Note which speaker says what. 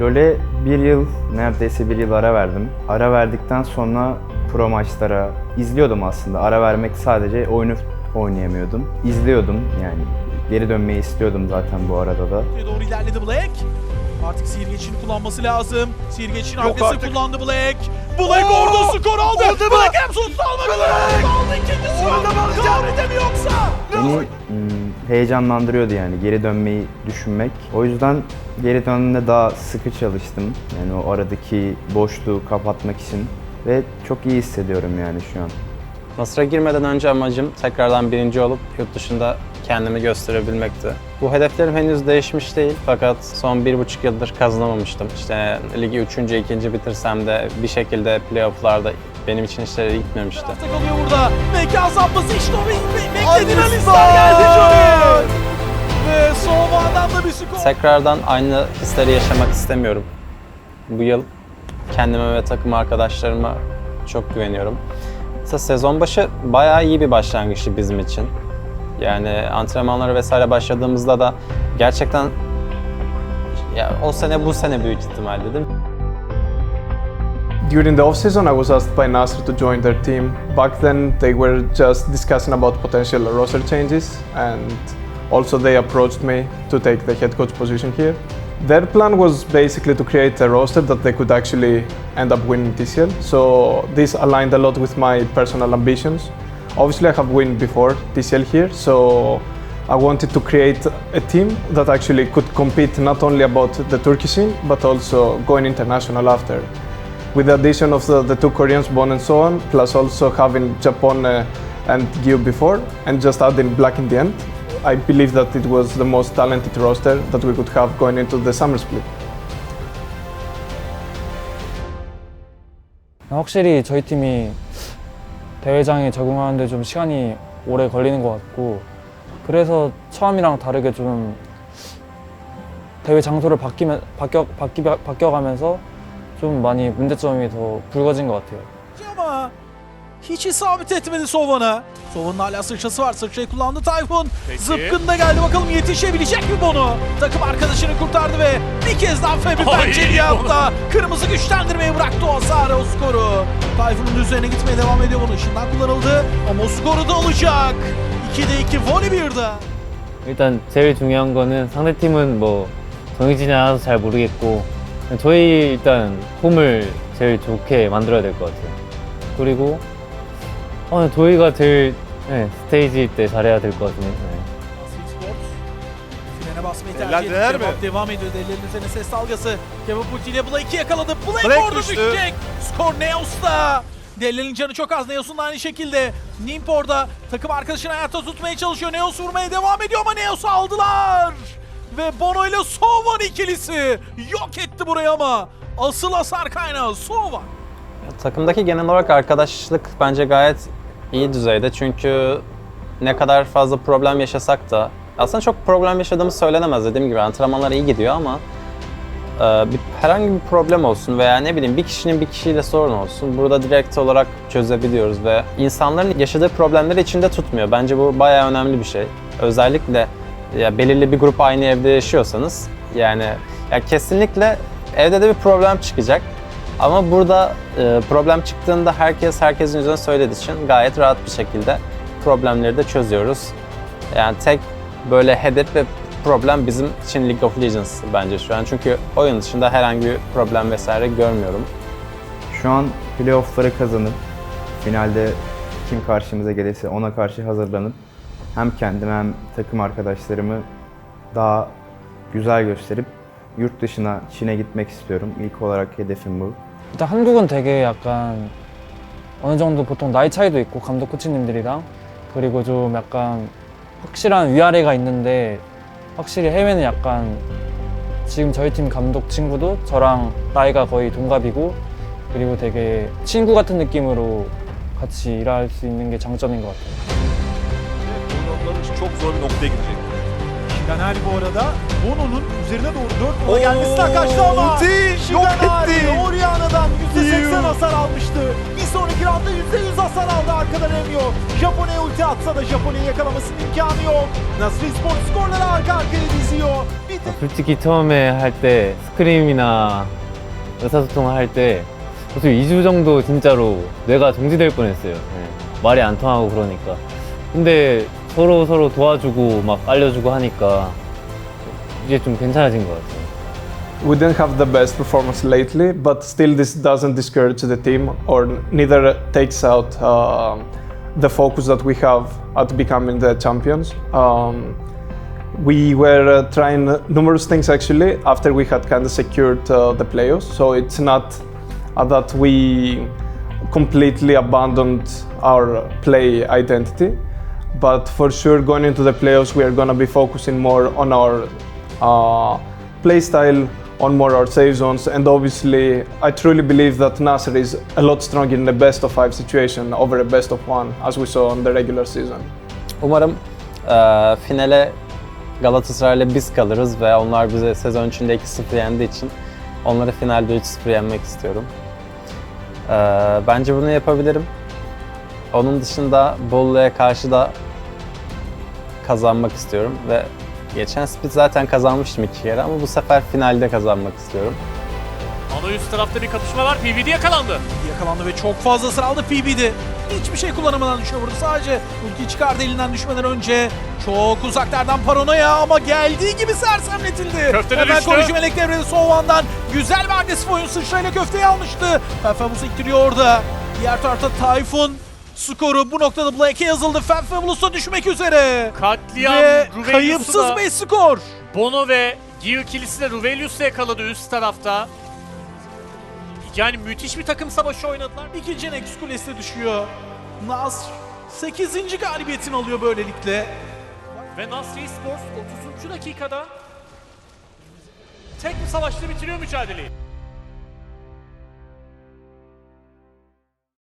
Speaker 1: LoL'e bir yıl, neredeyse bir yıl ara verdim. Ara verdikten sonra pro maçlara izliyordum aslında. Ara vermek sadece oyunu oynayamıyordum. İzliyordum yani. Geri dönmeyi istiyordum zaten bu arada da.
Speaker 2: Doğru ilerledi Black. Artık sihir geçişini kullanması lazım. Sihir geçişini
Speaker 3: Yok
Speaker 2: kullandı Black. Black
Speaker 3: Oo!
Speaker 2: orada skor aldı. Black hem sonunda almak
Speaker 3: Black!
Speaker 2: üzere aldı ikinci skor. Mi yoksa?
Speaker 1: Beni hmm, heyecanlandırıyordu yani geri dönmeyi düşünmek. O yüzden geri döndüğümde daha sıkı çalıştım. Yani o aradaki boşluğu kapatmak için. Ve çok iyi hissediyorum yani şu an.
Speaker 4: Mısır'a girmeden önce amacım tekrardan birinci olup yurt dışında kendimi gösterebilmekti. Bu hedeflerim henüz değişmiş değil fakat son bir buçuk yıldır kazanamamıştım. İşte ligi üçüncü, ikinci bitirsem de bir şekilde playofflarda benim için işleri gitmemişti.
Speaker 2: Tarafta kalıyor burada. Meka azaltması işte o beklediğin
Speaker 3: Star!
Speaker 2: alistar geldi Johnny. Ve Sova'dan da bir skor.
Speaker 4: Tekrardan aynı hisleri yaşamak istemiyorum. Bu yıl kendime ve takım arkadaşlarıma çok güveniyorum. Mesela sezon başı bayağı iyi bir başlangıçtı bizim için. Yani antrenmanlara vesaire başladığımızda da gerçekten ya o sene bu sene büyük ihtimal dedim.
Speaker 5: During the off-season, I was asked by Nasr to join their team. Back then, they were just discussing about potential roster changes, and also they approached me to take the head coach position here. Their plan was basically to create a roster that they could actually end up winning TCL. So this aligned a lot with my personal ambitions. Obviously, I have won before TCL here, so I wanted to create a team that actually could compete not only about the Turkish scene, but also going international after with the addition of the, the two Koreans, Bon and so on, plus also having Japan uh, and Gyu before, and just adding Black in the end, I believe that it was the most talented roster that we could have going into the summer split.
Speaker 6: 확실히 저희 팀이 대회장에 적응하는데 좀 시간이 오래 걸리는 것 같고 그래서 처음이랑 다르게 좀 대회 장소를 바뀌면 바뀌어 바뀌 바뀌어가면서 좀 많이 문제점이 더 불거진 것 같아요.
Speaker 2: ama hiç isabet etmedi Sova'na. Sova'nın hala sıçrası var. Sıçrayı kullandı Tayfun.
Speaker 3: Peki.
Speaker 2: Zıpkın da geldi. Bakalım yetişebilecek mi Bono? Takım arkadaşını kurtardı ve bir kez daha Fabri
Speaker 3: Ay,
Speaker 2: pençeli
Speaker 3: Bono.
Speaker 2: yaptı. Kırmızı güçlendirmeyi bıraktı o hasarı o skoru. Tayfun'un üzerine gitmeye devam ediyor Bono. Işından kullanıldı ama o skoru da alacak. 2'de 2 Volibear'da.
Speaker 7: 일단 제일 중요한 거는 상대팀은 뭐 정해지지 않아서 잘 모르겠고 저희 일단 홈을 제일 좋게 만들어야 될 것 같아요. 그리고 어, 저희가 제일 네, 스테이지 때 잘해야 될 것 같네요. 네.
Speaker 2: Sport frene basmayı
Speaker 3: Eller
Speaker 2: tercih etti.
Speaker 3: değer mi?
Speaker 2: Kebap devam ediyor. Delilerin üzerine ses dalgası. Kebap ultiyle Blake'i yakaladı. Blake,
Speaker 3: Blake
Speaker 2: orada
Speaker 3: düştü.
Speaker 2: düşecek. Skor Neos'ta. Delilerin canı çok az. Neos'un da aynı şekilde. Nimp orada takım arkadaşını hayatta tutmaya çalışıyor. Neos vurmaya devam ediyor ama Neos'u aldılar. Ve Bono ile Sovan ikilisi yok etti burayı ama asıl hasar kaynağı Sovan.
Speaker 4: Takımdaki genel olarak arkadaşlık bence gayet iyi düzeyde çünkü ne kadar fazla problem yaşasak da aslında çok problem yaşadığımız söylenemez dediğim gibi antrenmanlar iyi gidiyor ama e, bir, herhangi bir problem olsun veya ne bileyim bir kişinin bir kişiyle sorun olsun burada direkt olarak çözebiliyoruz ve insanların yaşadığı problemleri içinde tutmuyor. Bence bu bayağı önemli bir şey. Özellikle ya belirli bir grup aynı evde yaşıyorsanız yani ya kesinlikle evde de bir problem çıkacak. Ama burada e, problem çıktığında herkes herkesin yüzüne söylediği için gayet rahat bir şekilde problemleri de çözüyoruz. Yani tek böyle hedef ve problem bizim için League of Legends bence şu an. Çünkü oyun dışında herhangi bir problem vesaire görmüyorum.
Speaker 1: Şu an playoff'ları kazanıp finalde kim karşımıza gelirse ona karşı hazırlanıp hem kendimi hem takım arkadaşlarımı daha güzel gösterip yurt dışına Çin'e gitmek istiyorum. İlk olarak hedefim bu.
Speaker 6: 일단 한국은 되게 약간 어느 정도 보통 나이 차이도 있고 감독 코치님들이랑 그리고 좀 약간 확실한 위아래가 있는데 확실히 해외는 약간 지금 저희 팀 감독 친구도 저랑 나이가 거의 동갑이고 그리고 되게 친구 같은 느낌으로 같이 일할 수 있는 게 장점인 것 같아요.
Speaker 3: Onlar için çok zor bir noktaya gidecek.
Speaker 2: Şiganel bu arada Bono'nun üzerine doğru 4
Speaker 3: Oo,
Speaker 2: numara gelmesine kaçtı ama
Speaker 3: ulti, yok etti.
Speaker 2: Oriana'dan %80
Speaker 3: Yuh.
Speaker 2: hasar almıştı. Bir sonraki roundda %100 hasar aldı arkada Remyo. Japonya ulti atsa da Japonya'yı yakalamasının imkanı yok. Nasri Spor skorları arka arkaya diziyor. Bir tek
Speaker 7: 솔직히 처음에 할 때 스크림이나 의사소통을 할때 솔직히 2주 정도 진짜로 뇌가 정지될 뻔했어요. 네. 말이 안 통하고 그러니까. 근데 서로 서로 도와주고 막 알려주고 하니까 이제 좀 괜찮아진 것 같아요.
Speaker 5: We didn't have the best performance lately, but still, this doesn't discourage the team or neither takes out um the focus that we have at becoming the champions. Um, we were uh, trying numerous things actually after we had kind of secured uh, the playoffs, so it's not uh, that we completely abandoned our play identity. But for sure, going into the playoffs, we are going to be focusing more on our uh, play style, on more our save zones, and obviously, I truly believe that Nasser is a lot stronger in the best of five situation over a best of one, as we saw in the regular season.
Speaker 4: Umarım eee, finale Galatasaray'la biz kalırız ve onlar bize sezon içinde 2-0 yendiği için onları finalde 3-0 yenmek istiyorum. Eee, bence bunu yapabilirim. Onun dışında Bolu'ya karşı da kazanmak istiyorum ve geçen split zaten kazanmıştım iki kere ama bu sefer finalde kazanmak istiyorum.
Speaker 8: Ana üst tarafta bir kapışma var. PVD yakalandı.
Speaker 2: yakalandı ve çok fazla sıra aldı PB'di. Hiçbir şey kullanamadan düşüyor burada. Sadece ulti çıkardı elinden düşmeden önce. Çok uzaklardan paranoya ama geldiği gibi sersemletildi.
Speaker 8: Köftede
Speaker 2: Hemen
Speaker 8: düştü.
Speaker 2: koruyucu melek devrede Sovan'dan güzel bir agresif oyun sıçrayla köfteyi almıştı. Fefabus ittiriyor orada. Diğer tarafta Tayfun skoru bu noktada Black'e yazıldı. Fefabus'a düşmek üzere.
Speaker 8: Katliam
Speaker 2: Ve
Speaker 8: Ruvelius'u
Speaker 2: kayıpsız
Speaker 8: da
Speaker 2: 5 skor.
Speaker 8: Bono ve Gear ikilisi de Ruvelius'u yakaladı üst tarafta. Yani müthiş bir takım savaşı oynadılar.
Speaker 2: İkinci Nex kulesine düşüyor. Nasr 8. galibiyetini alıyor böylelikle.
Speaker 8: Ve Nasri Sports 30. dakikada tek bir savaşta bitiriyor mücadeleyi.